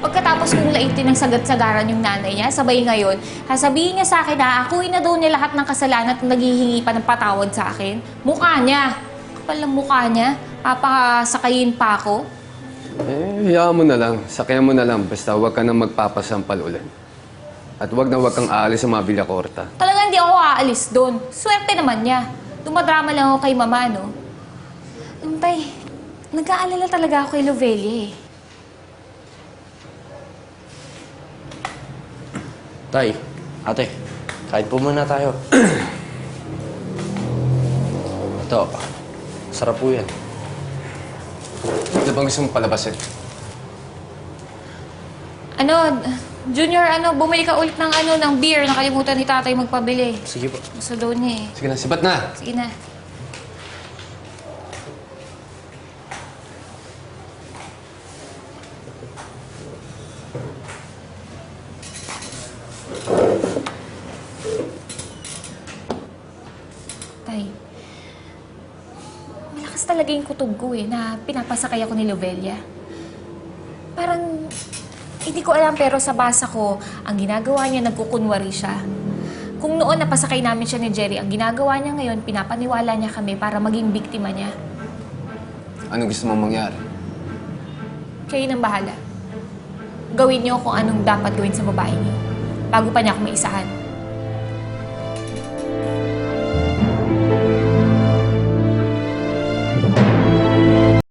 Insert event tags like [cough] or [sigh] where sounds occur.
Pagkatapos kong laitin ng sagat-sagaran yung nanay niya, sabay ngayon, sasabihin niya sa akin na akuin na daw niya lahat ng kasalanan at naghihingi pa ng patawad sa akin. Mukha niya. Kapal ng mukha niya. Papasakayin pa ako. Eh, hayaan mo na lang. Sakyan mo na lang. Basta huwag ka nang magpapasampal ulit. At huwag na huwag kang aalis sa mga Villacorta. Talagang hindi ako aalis doon. Swerte naman niya. Dumadrama lang ako kay mama, no? Antay, nag-aalala talaga ako kay Lovelia eh. Tay, ate, kahit po muna tayo. [clears throat] Ito, sarap po yan. Ano bang gusto mong palabasin? Ano, Junior, ano, bumili ka ulit ng ano, ng beer. Nakalimutan ni tatay magpabili. Sige po. Gusto daw niya eh. Sige na, sibat na! Sige na. Tay, malakas talaga yung kutob ko eh, na pinapasakay ako ni Lovelia. Parang, hindi ko alam pero sa basa ko, ang ginagawa niya, nagkukunwari siya. Kung noon napasakay namin siya ni Jerry, ang ginagawa niya ngayon, pinapaniwala niya kami para maging biktima niya. Ano gusto mong mangyari? Kayo nang bahala. Gawin niyo kung anong dapat gawin sa babae niyo. Bago pa niya ako maisahan.